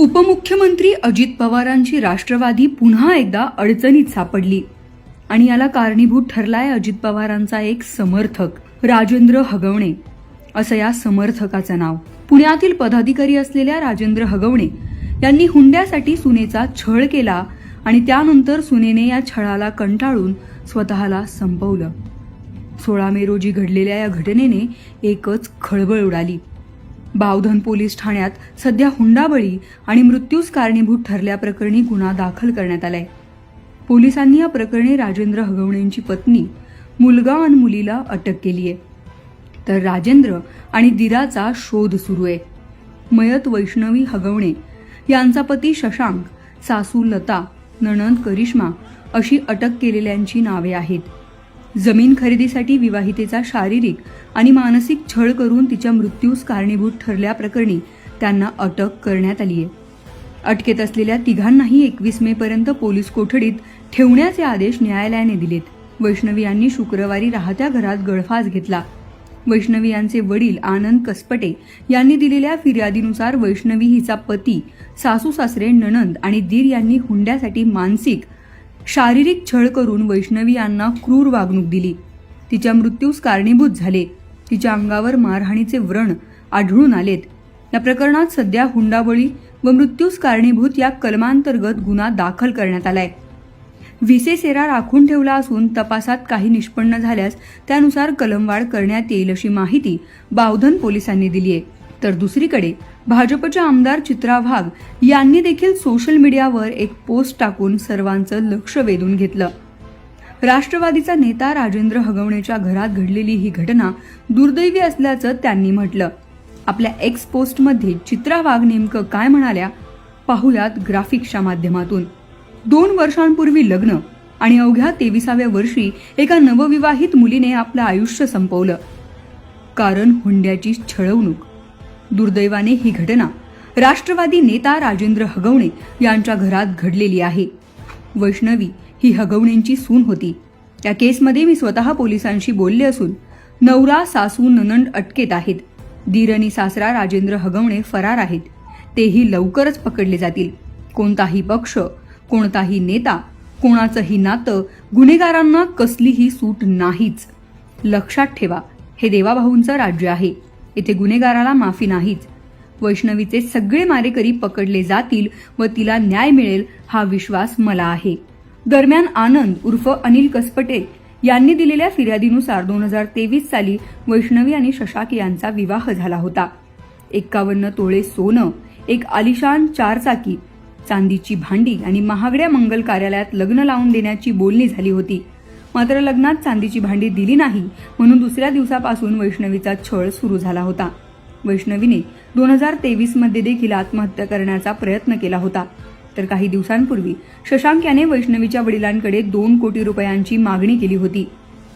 उपमुख्यमंत्री अजित पवारांची राष्ट्रवादी पुन्हा एकदा अडचणीत सापडली. आणि याला कारणीभूत ठरलाय अजित पवारांचा एक समर्थक राजेंद्र हगवणे असं या समर्थकाचं नाव. पुण्यातील पदाधिकारी असलेल्या राजेंद्र हगवणे यांनी हुंड्यासाठी सुनेचा छळ केला आणि त्यानंतर सुनेने या छळाला कंटाळून स्वतःला संपवलं. सोळा मे रोजी घडलेल्या या घटनेने एकच खळबळ उडाली. बावधन पोलीस ठाण्यात सध्या हुंडाबळी आणि मृत्यूस कारणीभूत ठरल्याप्रकरणी गुन्हा दाखल करण्यात आलाय. पोलिसांनी या प्रकरणी राजेंद्र हगवणेंची पत्नी मुलगा आणि मुलीला अटक केली आहे तर राजेंद्र आणि दिराचा शोध सुरू आहे. मयत वैष्णवी हगवणे यांचा पती शशांक सासू लता नणंद करिश्मा अशी अटक केलेल्यांची नावे आहेत. जमीन खरेदीसाठी विवाहितेचा शारीरिक आणि मानसिक छळ करून तिच्या मृत्यूस कारणीभूत ठरल्याप्रकरणी त्यांना अटक करण्यात आली आहे. अटकेत असलेल्या तिघांनाही एकवीस मे पर्यंत पोलीस कोठडीत ठेवण्याचे आदेश न्यायालयाने दिलेत. वैष्णवी यांनी शुक्रवारी राहत्या घरात गळफास घेतला. वैष्णवी यांचे वडील आनंद कसपटे यांनी दिलेल्या फिर्यादीनुसार वैष्णवी हिचा पती सासू सासरे ननंद आणि दीर यांनी हुंड्यासाठी मानसिक शारीरिक छळ करून वैष्णवी यांना क्रूर वागणूक दिली. तिच्या मृत्यूस कारणीभूत झाले. तिच्या अंगावर मारहाणीचे व्रण आढळून आलेत. या प्रकरणात सध्या हुंडाबळी व मृत्यूस कारणीभूत या कलमांतर्गत गुन्हा दाखल करण्यात आलाय. विसेसेरा राखून ठेवला असून तपासात काही निष्पन्न झाल्यास त्यानुसार कलमवाढ करण्यात येईल अशी माहिती बावधन पोलिसांनी दिली आहे तर दुसरीकडे भाजपच्या आमदार चित्रा वाघ यांनी देखील सोशल मीडियावर एक पोस्ट टाकून सर्वांचं लक्ष वेधून घेतलं. राष्ट्रवादीचा नेता राजेंद्र हगवणेच्या घरात घडलेली ही घटना दुर्दैवी असल्याचं त्यांनी म्हटलं. आपल्या एक्स पोस्टमध्ये चित्रा वाघ नेमकं काय म्हणाल्या? पाहुयात ग्राफिक्सच्या माध्यमातून. दोन वर्षांपूर्वी लग्न आणि अवघ्या तेविसाव्या वर्षी एका नवविवाहित मुलीने आपलं आयुष्य संपवलं. कारण हुंड्याची छळवणूक. दुर्दैवाने ही घटना. राष्ट्रवादी नेता राजेंद्र हगवणे यांच्या घरात घडलेली आहे. वैष्णवी ही हगवणेंची सून होती. त्या केसमध्ये मी स्वतः पोलिसांशी बोलले असून नवरा सासू ननंद अटकेत आहेत. दीर आणि सासरा राजेंद्र हगवणे फरार आहेत. तेही लवकरच पकडले जातील. कोणताही पक्ष कोणताही नेता कोणाचंही नातं गुन्हेगारांना कसलीही सूट नाहीच. लक्षात ठेवा हे देवाभाऊंचं राज्य आहे. येथे गुन्हेगाराला माफी नाहीच. वैष्णवीचे सगळे मारेकरी पकडले जातील व तिला न्याय मिळेल हा विश्वास मला आहे. दरम्यान आनंद उर्फ अनिल कसपटे यांनी दिलेल्या फिर्यादीनुसार दोन हजार तेवीस साली वैष्णवी आणि शशाक यांचा विवाह झाला होता. एक्कावन्न तोळे सोनं एक आलिशान चारचाकी चांदीची भांडी आणि महागड्या मंगल कार्यालयात लग्न लावून देण्याची बोलणी झाली होती. मात्र लग्नात चांदीची भांडी दिली नाही म्हणून दुसऱ्या दिवसापासून वैष्णवीचा छळ सुरू झाला होता. वैष्णवीने दोन हजार तेवीसमध्ये देखील आत्महत्या करण्याचा प्रयत्न केला होता. तर काही दिवसांपूर्वी शशांक याने वैष्णवीच्या वडिलांकडे दोन कोटी रुपयांची मागणी केली होती.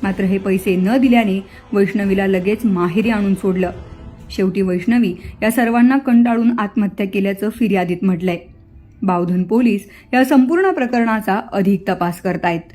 मात्र हे पैसे न दिल्याने वैष्णवीला लगेच माहेरी आणून सोडलं. शेवटी वैष्णवी या सर्वांना कंटाळून आत्महत्या केल्याचं फिर्यादीत म्हटलंय. बावधन पोलीस या संपूर्ण प्रकरणाचा अधिक तपास करतायत.